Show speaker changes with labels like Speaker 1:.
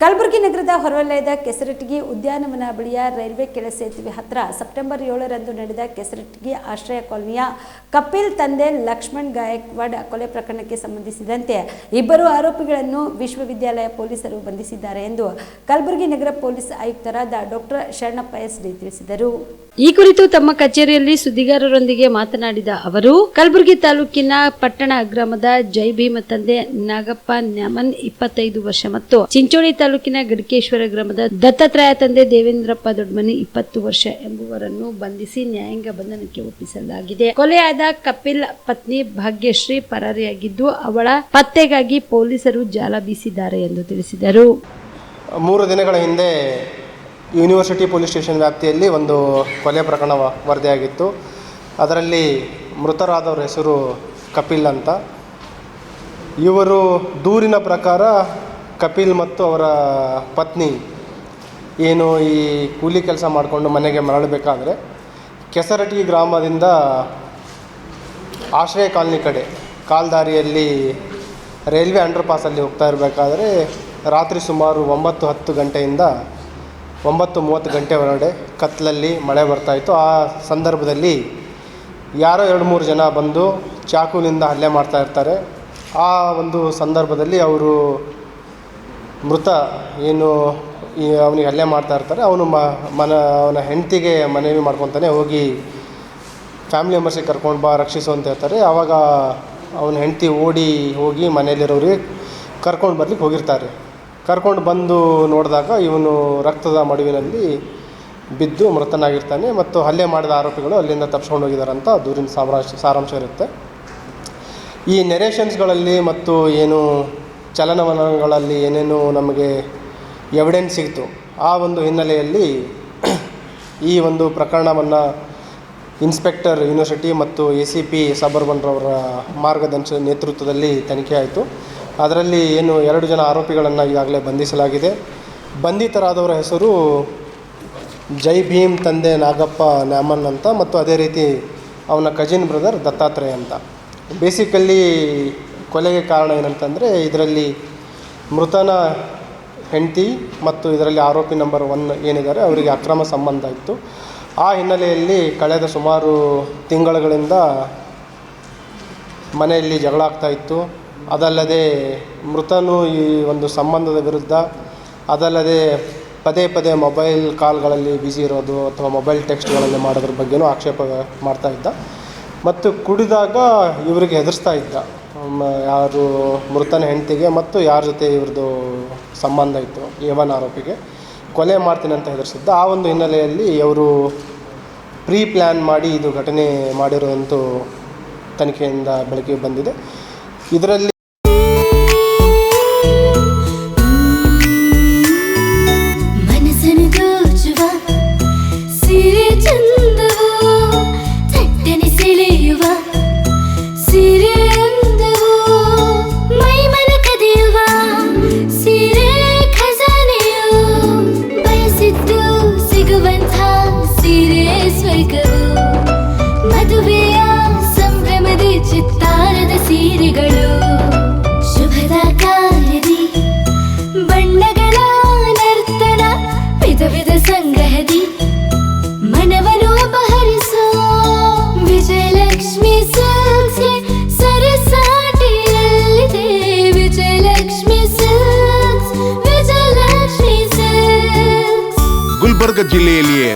Speaker 1: ಕಲಬುರಗಿ ನಗರದ ಹೊರವಲಯದ ಕೆಸರಟಗಿ ಉದ್ಯಾನವನ ಬಳಿಯ ರೈಲ್ವೆ ಕೆಳ ಸೇತುವೆ ಹತ್ರ ಸೆಪ್ಟೆಂಬರ್ ಏಳರಂದು ನಡೆದ ಕೆಸರಟಗಿ ಆಶ್ರಯ ಕಾಲೋನಿಯ ಕಪಿಲ್ ತಂದೆ ಲಕ್ಷ್ಮಣ್ ಗಾಯಕ್ವಾಡ್ ಕೊಲೆ ಪ್ರಕರಣಕ್ಕೆ ಸಂಬಂಧಿಸಿದಂತೆ ಇಬ್ಬರು ಆರೋಪಿಗಳನ್ನು ವಿಶ್ವವಿದ್ಯಾಲಯ ಪೊಲೀಸರು ಬಂಧಿಸಿದ್ದಾರೆ ಎಂದು ಕಲಬುರಗಿ ನಗರ ಪೊಲೀಸ್ ಆಯುಕ್ತರಾದ ಡಾಕ್ಟರ್ ಶರಣಪ್ಪ ಎಸ್ ಡಿ ತಿಳಿಸಿದರು. ಈ ಕುರಿತು ತಮ್ಮ ಕಚೇರಿಯಲ್ಲಿ ಸುದ್ದಿಗಾರರೊಂದಿಗೆ ಮಾತನಾಡಿದ ಅವರು, ಕಲಬುರಗಿ ತಾಲೂಕಿನ ಪಟ್ಟಣ ಗ್ರಾಮದ ಜೈ ಭೀಮ ತಂದೆ ನಾಗಪ್ಪ ನ್ಯಾಮನ್ ಇಪ್ಪತ್ತೈದು ವರ್ಷ ಮತ್ತು ಚಿಂಚೋಳಿ ತಾಲೂಕಿನ ಗಡಕೇಶ್ವರ ಗ್ರಾಮದ ದತ್ತಾತ್ರೇಯ ತಂದೆ ದೇವೇಂದ್ರಪ್ಪ ದೊಡ್ಡಮನಿ ಇಪ್ಪತ್ತು ವರ್ಷ ಎಂಬುವರನ್ನು ಬಂಧಿಸಿ ನ್ಯಾಯಾಂಗ ಬಂಧನಕ್ಕೆ ಒಪ್ಪಿಸಲಾಗಿದೆ. ಕೊಲೆಯಾದ ಕಪಿಲ್ ಪತ್ನಿ ಭಾಗ್ಯಶ್ರೀ ಪರಾರಿಯಾಗಿದ್ದು, ಅವಳ ಪತ್ತೆಗಾಗಿ ಪೊಲೀಸರು ಜಾಲ ಬೀಸಿದ್ದಾರೆ ಎಂದು ತಿಳಿಸಿದರು.
Speaker 2: ಮೂರು ದಿನಗಳ ಹಿಂದೆ ಯೂನಿವರ್ಸಿಟಿ ಪೊಲೀಸ್ ಸ್ಟೇಷನ್ ವ್ಯಾಪ್ತಿಯಲ್ಲಿ ಒಂದು ಕೊಲೆ ಪ್ರಕರಣ ವರದಿಯಾಗಿತ್ತು. ಅದರಲ್ಲಿ ಮೃತರಾದವರ ಹೆಸರು ಕಪಿಲ್ ಅಂತ. ಇವರು ದೂರಿನ ಪ್ರಕಾರ ಕಪಿಲ್ ಮತ್ತು ಅವರ ಪತ್ನಿ ಏನು ಈ ಕೂಲಿ ಕೆಲಸ ಮಾಡಿಕೊಂಡು ಮನೆಗೆ ಮರಳಬೇಕಾದ್ರೆ ಕೆಸರಟಿ ಗ್ರಾಮದಿಂದ ಆಶ್ರಯ ಕಾಲನಿ ಕಡೆ ಕಾಲ್ದಾರಿಯಲ್ಲಿ ರೈಲ್ವೆ ಅಂಡರ್ ಪಾಸಲ್ಲಿ ಹೋಗ್ತಾ ಇರಬೇಕಾದ್ರೆ ರಾತ್ರಿ ಸುಮಾರು ಒಂಬತ್ತು ಹತ್ತು ಗಂಟೆಯಿಂದ ಒಂಬತ್ತು ಮೂವತ್ತು ಗಂಟೆ ಹೊರಗಡೆ ಕತ್ತಲಲ್ಲಿ ಮಳೆ ಬರ್ತಾಯಿತ್ತು ಆ ಸಂದರ್ಭದಲ್ಲಿ ಯಾರೋ ಎರಡು ಮೂರು ಜನ ಬಂದು ಚಾಕುವಿನಿಂದ ಹಲ್ಲೆ ಮಾಡ್ತಾ ಇರ್ತಾರೆ. ಆ ಒಂದು ಸಂದರ್ಭದಲ್ಲಿ ಅವರು ಮೃತ ಏನು ಈ ಅವನಿಗೆ ಹಲ್ಲೆ ಮಾಡ್ತಾ ಇರ್ತಾರೆ, ಅವನು ಮ, ಮನ, ಅವನ ಹೆಂಡತಿಗೆ ಮನವಿ ಮಾಡ್ಕೊತಾನೆ, ಹೋಗಿ ಫ್ಯಾಮಿಲಿ ಮೆಂಬರ್ಸಿಗೆ ಕರ್ಕೊಂಡು ಬಾ, ರಕ್ಷಿಸು ಅಂತ ಹೇಳ್ತಾರೆ. ಆವಾಗ ಅವನ ಹೆಂಡತಿ ಓಡಿ ಹೋಗಿ ಮನೆಯಲ್ಲಿರೋರಿಗೆ ಕರ್ಕೊಂಡು ಬರ್ಲಿಕ್ಕೆ ಹೋಗಿರ್ತಾರೆ. ಕರ್ಕೊಂಡು ಬಂದು ನೋಡಿದಾಗ ಇವನು ರಕ್ತದ ಮಡುವಿನಲ್ಲಿ ಬಿದ್ದು ಮೃತನಾಗಿರ್ತಾನೆ ಮತ್ತು ಹಲ್ಲೆ ಮಾಡಿದ ಆರೋಪಿಗಳು ಅಲ್ಲಿಂದ ತಪ್ಸ್ಕೊಂಡು ಹೋಗಿದ್ದಾರೆ ಅಂತ ದೂರಿನ ಸಾಮ್ರಾಂಶ ಸಾರಾಂಶ ಇರುತ್ತೆ. ಈ ನೆರೇಷನ್ಸ್ಗಳಲ್ಲಿ ಮತ್ತು ಏನು ಚಲನವಲನಗಳಲ್ಲಿ ಏನೇನು ನಮಗೆ ಎವಿಡೆನ್ಸ್ ಸಿಗ್ತು ಆ ಒಂದು ಹಿನ್ನೆಲೆಯಲ್ಲಿ ಈ ಒಂದು ಪ್ರಕರಣವನ್ನು ಇನ್ಸ್ಪೆಕ್ಟರ್ ಯೂನಿವರ್ಸಿಟಿ ಮತ್ತು ಎ ಸಿ ಪಿ ಸಬರ್ಬನ್ರವರ ಮಾರ್ಗದರ್ಶ ನೇತೃತ್ವದಲ್ಲಿ ತನಿಖೆ ಆಯಿತು. ಅದರಲ್ಲಿ ಏನು ಎರಡು ಜನ ಆರೋಪಿಗಳನ್ನು ಈಗಾಗಲೇ ಬಂಧಿಸಲಾಗಿದೆ. ಬಂಧಿತರಾದವರ ಹೆಸರು ಜೈ ಭೀಮ್ ತಂದೆ ನಾಗಪ್ಪ ನ್ಯಾಮನ್ ಅಂತ ಮತ್ತು ಅದೇ ರೀತಿ ಅವನ ಕಜಿನ್ ಬ್ರದರ್ ದತ್ತಾತ್ರೇಯ ಅಂತ. ಬೇಸಿಕಲ್ಲಿ ಕೊಲೆಗೆ ಕಾರಣ ಏನಂತಂದರೆ, ಇದರಲ್ಲಿ ಮೃತನ ಹೆಂಡತಿ ಮತ್ತು ಇದರಲ್ಲಿ ಆರೋಪಿ ನಂಬರ್ ಒನ್ ಏನಿದ್ದಾರೆ, ಅವರಿಗೆ ಅಕ್ರಮ ಸಂಬಂಧ ಇತ್ತು. ಆ ಹಿನ್ನೆಲೆಯಲ್ಲಿ ಕಳೆದ ಸುಮಾರು ತಿಂಗಳುಗಳಿಂದ ಮನೆಯಲ್ಲಿ ಜಗಳ ಆಗ್ತಾ ಇತ್ತು. ಅದಲ್ಲದೆ ಮೃತನು ಈ ಒಂದು ಸಂಬಂಧದ ವಿರುದ್ಧ, ಅದಲ್ಲದೆ ಪದೇ ಪದೇ ಮೊಬೈಲ್ ಕಾಲ್ಗಳಲ್ಲಿ ಬ್ಯುಸಿ ಇರೋದು ಅಥವಾ ಮೊಬೈಲ್ ಟೆಕ್ಸ್ಟ್ಗಳಲ್ಲಿ ಮಾಡೋದ್ರ ಬಗ್ಗೆಯೂ ಆಕ್ಷೇಪ ಮಾಡ್ತಾ ಇದ್ದ. ಮತ್ತು ಕುಡಿದಾಗ ಇವರಿಗೆ ಹೆದರ್ಸ್ತಾ ಇದ್ದ. ಯಾರು ಮೃತನ ಹೆಂಡತಿಗೆ ಮತ್ತು ಯಾರ ಜೊತೆ ಇವ್ರದ್ದು ಸಂಬಂಧ ಇತ್ತು, ಯವನ್ ಆರೋಪಿಗೆ ಕೊಲೆ ಮಾಡ್ತೀನಿ ಅಂತ ಹೆದರಿಸಿದ್ದ. ಆ ಒಂದು ಹಿನ್ನೆಲೆಯಲ್ಲಿ ಅವರು ಪ್ರೀ ಪ್ಲ್ಯಾನ್ ಮಾಡಿ ಇದು ಘಟನೆ ಮಾಡಿರುವಂತೂ ತನಿಖೆಯಿಂದ ಬೆಳಕಿಗೆ ಬಂದಿದೆ. ಇದರಲ್ಲಿ